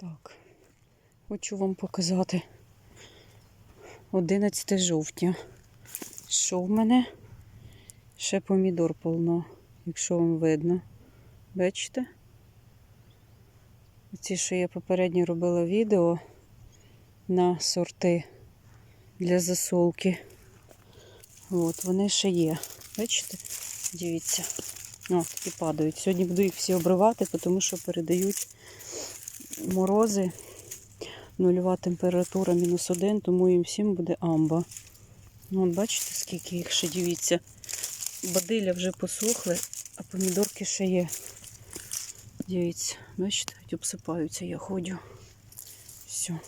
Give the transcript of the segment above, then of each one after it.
Так, хочу вам показати 11 жовтня. Що в мене? Ще помідор повно, якщо вам видно. Бачите? Ці, що я попередньо робила відео на сорти для засолки. От, вони ще є. Бачите? Дивіться. О, такі падають. Сьогодні буду їх всі обривати, тому що передають морози. Нульова температура мінус один, тому їм всім буде амба. Ну, от бачите, скільки їх ще дивіться. Бадилля вже посохли, а помідорки ще є. Дивіться, бачите, от обсипаються, я ходжу. Все.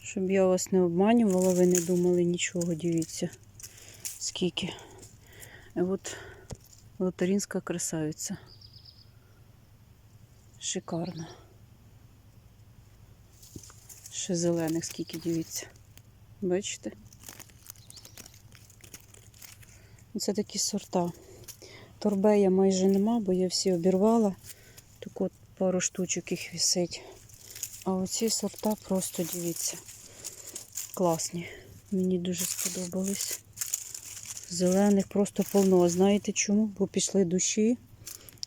Щоб я вас не обманювала, ви не думали нічого, дивіться. Скільки. От лотарінська красавиця. Шикарно. Ще зелених скільки дивіться. Бачите? Це такі сорта. Торбея майже нема, бо я всі обірвала. Так от пару штучок їх висить. А оці сорта просто дивіться. Класні. Мені дуже сподобались. Зелених просто повно. Знаєте чому? Бо пішли душі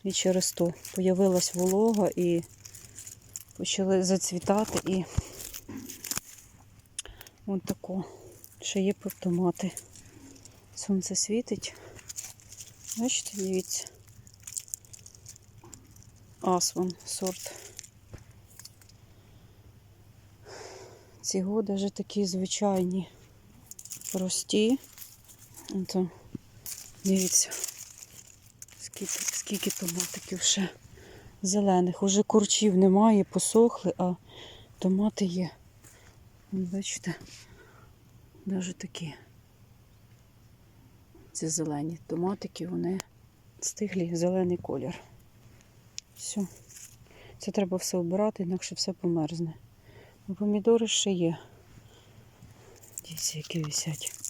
і через то появилась волога і почали зацвітати і от тако. Ще є томати. Сонце світить. Бачите, дивіться. Асван сорт. Ці годи вже такі звичайні, прості. Ото, дивіться, скільки, скільки томатиків ще зелених. Уже курчів немає, посохли, а томати є. Бачите, навіть такі. Це зелені томатики, вони стиглі, зелений колір. Все. Це треба все обирати, інакше все померзне. Ну, Помідори ще є. Дивіться, які висять.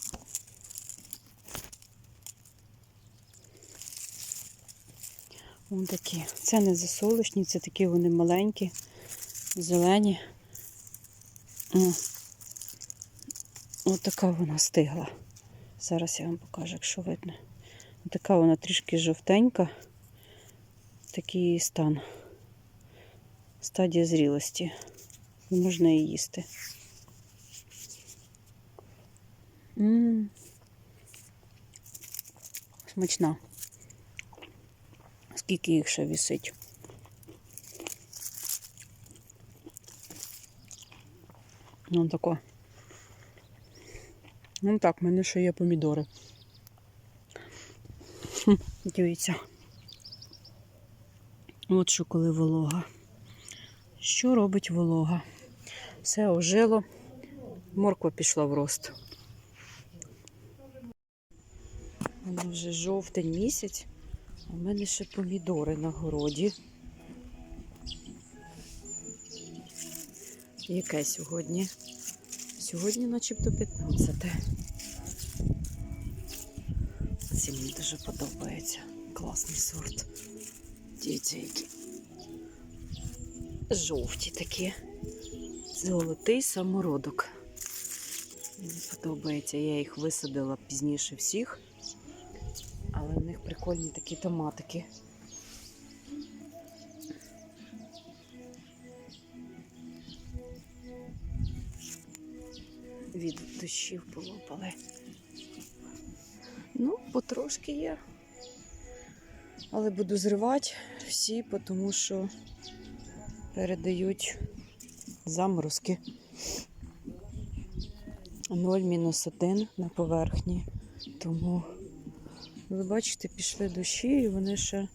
Вон такі. Це не засолочні, це такі вони маленькі, зелені. Ось така вона стигла. Зараз я вам покажу, якщо видно. Ось така вона трішки жовтенька. Такий її стан. Стадія зрілості. І можна її їсти. М. Смачна. Скільки їх ще висить. Ну тако. Ну так, в мене ще є помідори. Хм, Дивіться. От що коли волога. Що робить волога? Все ожило, морква пішла в рост. Воно вже жовтень місяць, в мене ще помідори на городі. Яке сьогодні? Сьогодні начебто 15. Ці мені дуже подобається. Класний сорт. Дивіться, які жовті такі. Золотий самородок. Мені подобається. Я їх висадила пізніше всіх. Прикольні такі томатики. Від дощів полопали. Ну, потрошки є. Але буду зривати всі, тому що передають заморозки. 0 мінус 1 на поверхні. Тому, ви бачите, пішли дощі і вони ще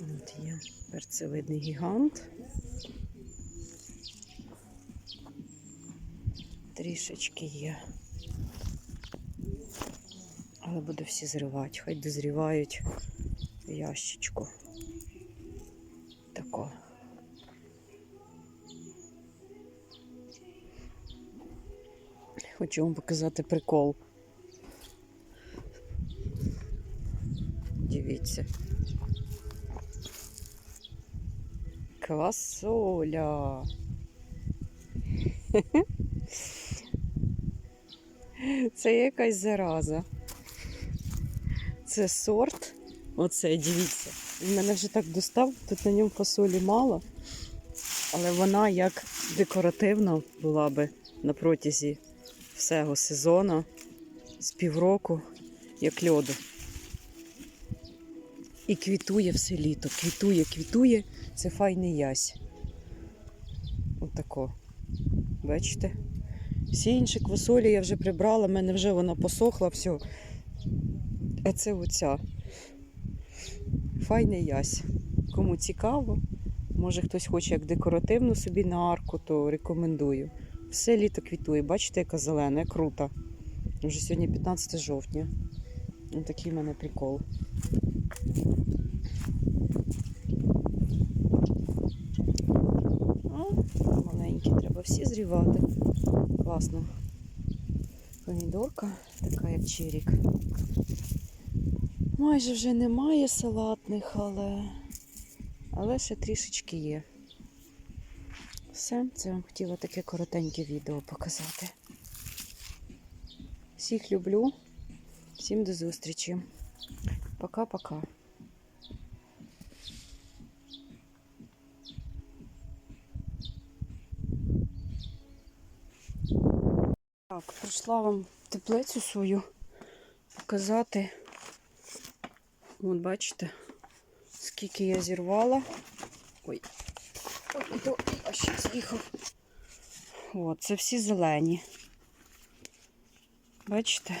От є перцевидний гігант. Трішечки є. Але буду всі зривати, хай дозрівають ящичку. Хочу вам показати прикол. Дивіться. Квасоля. Це якась зараза. Це сорт. Оце, дивіться. Він мене вже так достав, тут на ньому фасолі мало, але вона як декоративна була би на протязі всього сезону з півроку, як льоду. І квітує все літо. Квітує, квітує. Це файний ясь. Отако. Бачите? Всі інші квасолі я вже прибрала, в мене вже вона посохла, все. А це оця. Файний ясь. Кому цікаво, може хтось хоче як декоративну собі на арку, то рекомендую. Все літо квітує. Бачите, яка зелена, крута. Вже сьогодні 15 жовтня. Ось такий в мене прикол. Маленькі, треба всі зрівати. Класно. Помідорка, така як черік. Майже вже немає салатних, але, але ще трішечки є. Все, це вам хотіла таке коротеньке відео показати. Всіх люблю, всім до зустрічі. Пока-пока. Так, прийшла вам теплицю свою показати. От бачите, скільки я зірвала. Ой, ой, а ще з'їхав. От, це всі зелені. Бачите?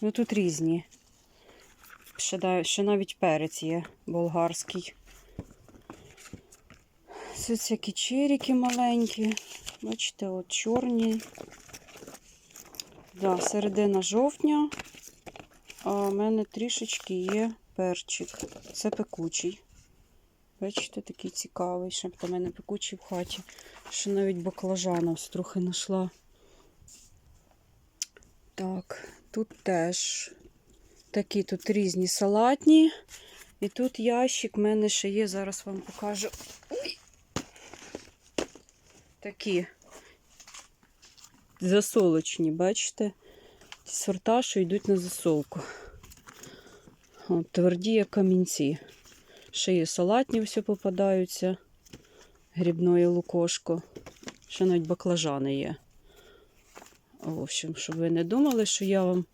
Ну тут різні. Ще, ще навіть перець є болгарський. Це всякі черіки маленькі. Бачите, от чорні. Да, середина жовтня. А в мене трішечки є перчик. Це пекучий. Бачите, такий цікавий. Ще в мене пекучий в хаті. Ще навіть баклажана ось трохи знайшла. Так, тут теж такі тут різні салатні. І тут ящик в мене ще є, зараз вам покажу. Ой. Такі засолочні, бачите? Ті сорта, що йдуть на засолку. От, тверді, як камінці. Ще є салатні, все попадаються. Грібної лукошко. Ще навіть баклажани є. В общем, щоб ви не думали, що я вам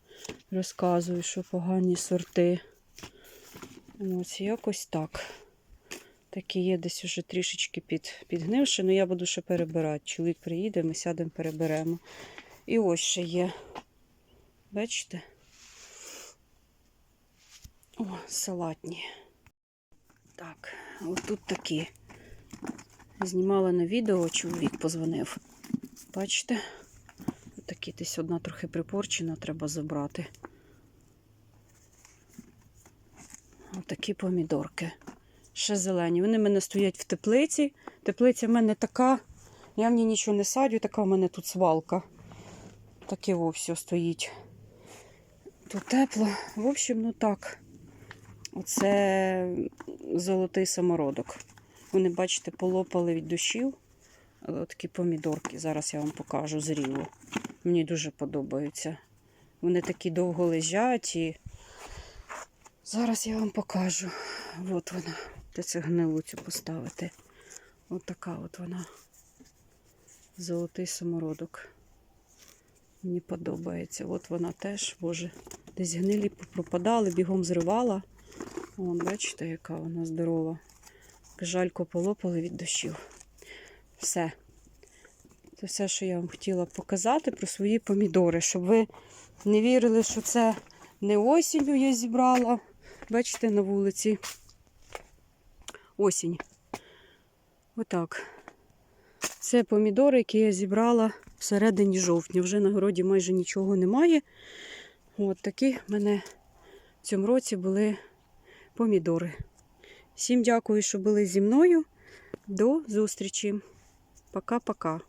розказую, що погані сорти. Ось якось так. Такі є десь уже трішечки під, підгнивши, але я буду ще перебирати. Чоловік приїде, ми сядемо, переберемо. І ось ще є. Бачите? О, салатні. Так, от тут такі. Знімала на відео, чоловік позвонив. Бачите? Такі десь одна трохи припорчена, треба забрати. Отакі помідорки. Ще зелені. Вони в мене стоять в теплиці. Теплиця в мене така. Я в ній нічого не садю, така в мене тут свалка. Таке все стоїть. Тут тепло. В общем, ну так. Оце золотий самородок. Вони, бачите, полопали від душів. Такі помідорки. Зараз я вам покажу зріло. Мені дуже подобаються. Вони такі довго лежать і зараз я вам покажу. От вона. Де це гнилу цю поставити. От така от вона. Золотий самородок. Мені подобається. От вона теж, боже, десь гнилі пропадали, бігом зривала. Вон, бачите, яка вона здорова. Жалько полопали від дощів. Все. Це все, що я вам хотіла показати про свої помідори, щоб ви не вірили, що це не осінню я зібрала. Бачите, на вулиці. Осінь. Отак. Це помідори, які я зібрала всередині жовтня. Вже на городі майже нічого немає. От такі в мене в цьому році були помідори. Всім дякую, що були зі мною. До зустрічі. Пока-пока.